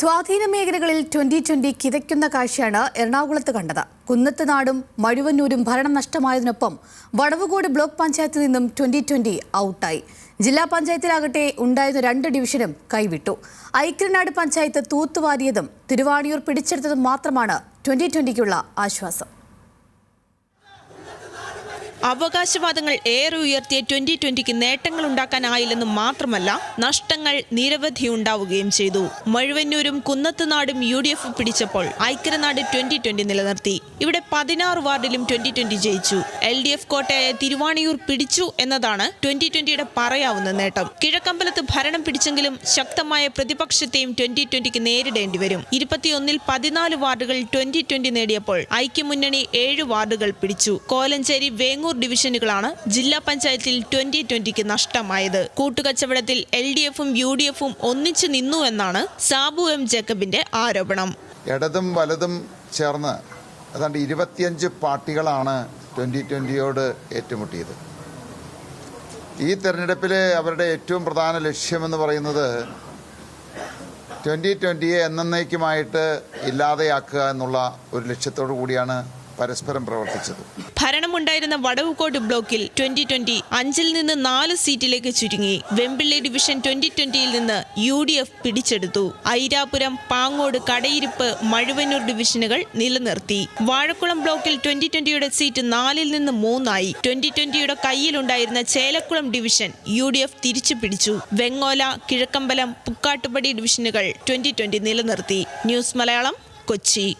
സ്വാധീന മേഖലകളിൽ twenty twenty കിതയ്ക്കുന്ന കാഴ്ചയാണ് എറണാകുളത്ത് കണ്ടത്. കുന്നത്ത് നാടും മഴുവന്നൂരും ഭരണം നഷ്ടമായതിനൊപ്പം വടവുകോട് ബ്ലോക്ക് പഞ്ചായത്തിൽ നിന്നും ട്വന്റി ട്വന്റി ഔട്ടായി. ജില്ലാ പഞ്ചായത്തിലാകട്ടെ ഉണ്ടായിരുന്ന രണ്ട് ഡിവിഷനും കൈവിട്ടു. ഐക്യനാട് പഞ്ചായത്ത് തൂത്തുവാരിയതും തിരുവാണിയൂർ പിടിച്ചെടുത്തതും മാത്രമാണ് ട്വന്റി ട്വന്റിക്കുള്ള ആശ്വാസം. അവകാശവാദങ്ങൾ ഏറെ ഉയർത്തിയ ട്വന്റി ട്വന്റിക്ക് നേട്ടങ്ങൾ ഉണ്ടാക്കാനായില്ലെന്ന് മാത്രമല്ല നഷ്ടങ്ങൾ നിരവധി ഉണ്ടാവുകയും ചെയ്തു. മഴുവന്നൂരും കുന്നത്തുനാടും യു ഡി എഫ് പിടിച്ചപ്പോൾ ഐക്യനാട് ട്വന്റി ട്വന്റി നിലനിർത്തി. ഇവിടെ പതിനാറ് വാർഡിലും ട്വന്റി ട്വന്റി ജയിച്ചു. എൽ ഡി എഫ് കോട്ടയായ തിരുവാണിയൂർ പിടിച്ചു എന്നതാണ് ട്വന്റി ട്വന്റിയുടെ പറയാവുന്ന നേട്ടം. കിഴക്കമ്പലത്ത് ഭരണം പിടിച്ചെങ്കിലും ശക്തമായ പ്രതിപക്ഷത്തെയും ട്വന്റി ട്വന്റിക്ക് നേരിടേണ്ടി വരും. ഇരുപത്തിയൊന്നിൽ പതിനാല് വാർഡുകൾ ട്വന്റി ട്വന്റി നേടിയപ്പോൾ ഐക്യമുന്നണി ഏഴ് വാർഡുകൾ പിടിച്ചു. കോലഞ്ചേരി വേങ്ങൂർ ഡിവിഷനുകളാണ് ജില്ലാ പഞ്ചായത്തിൽ ട്വന്റി ട്വന്റിക്ക് നഷ്ടമായത്. കൂട്ടുകച്ചവടത്തിൽ എൽ ഡി എഫും യു ഡി എഫും ഒന്നിച്ചു നിന്നു എന്നാണ് സാബു എം ജേക്കബിന്റെ ആരോപണം. ഇടതും വലതും ചേർന്ന് ഏതാണ്ട് ഇരുപത്തിയഞ്ച് പാർട്ടികളാണ് ട്വന്റി ട്വന്റിയോട് ഏറ്റുമുട്ടിയത്. ഈ തെരഞ്ഞെടുപ്പിലെ അവരുടെ ഏറ്റവും പ്രധാന ലക്ഷ്യമെന്ന് പറയുന്നത് ട്വന്റി ട്വന്റിയെ എന്നേക്കുമായിട്ട് ഇല്ലാതെയാക്കുക എന്നുള്ള ഒരു ലക്ഷ്യത്തോടു കൂടിയാണ് പരസ്പരം പ്രവർത്തിച്ചത്. ഭരണമുണ്ടായിരുന്ന വടവുകോട് ബ്ലോക്കിൽ ട്വന്റി ട്വന്റി അഞ്ചിൽ നിന്ന് നാല് സീറ്റിലേക്ക് ചുരുങ്ങി. വെമ്പിള്ളി ഡിവിഷൻ ട്വന്റി ട്വന്റിയിൽ നിന്ന് യു ഡി എഫ് പിടിച്ചെടുത്തു. ഐരാപുരം പാങ്ങോട് കടയിരിപ്പ് മഴുവന്നൂർ ഡിവിഷനുകൾ നിലനിർത്തി. വാഴക്കുളം ബ്ലോക്കിൽ ട്വന്റി ട്വന്റിയുടെ സീറ്റ് നാലിൽ നിന്ന് മൂന്നായി. ട്വന്റി ട്വന്റിയുടെ കയ്യിലുണ്ടായിരുന്ന Chelakkulam division U D F തിരിച്ചു പിടിച്ചു. വെങ്ങോല കിഴക്കമ്പലം പുക്കാട്ടുപടി ഡിവിഷനുകൾ ട്വന്റി ട്വന്റി നിലനിർത്തി. ന്യൂസ് മലയാളം കൊച്ചി.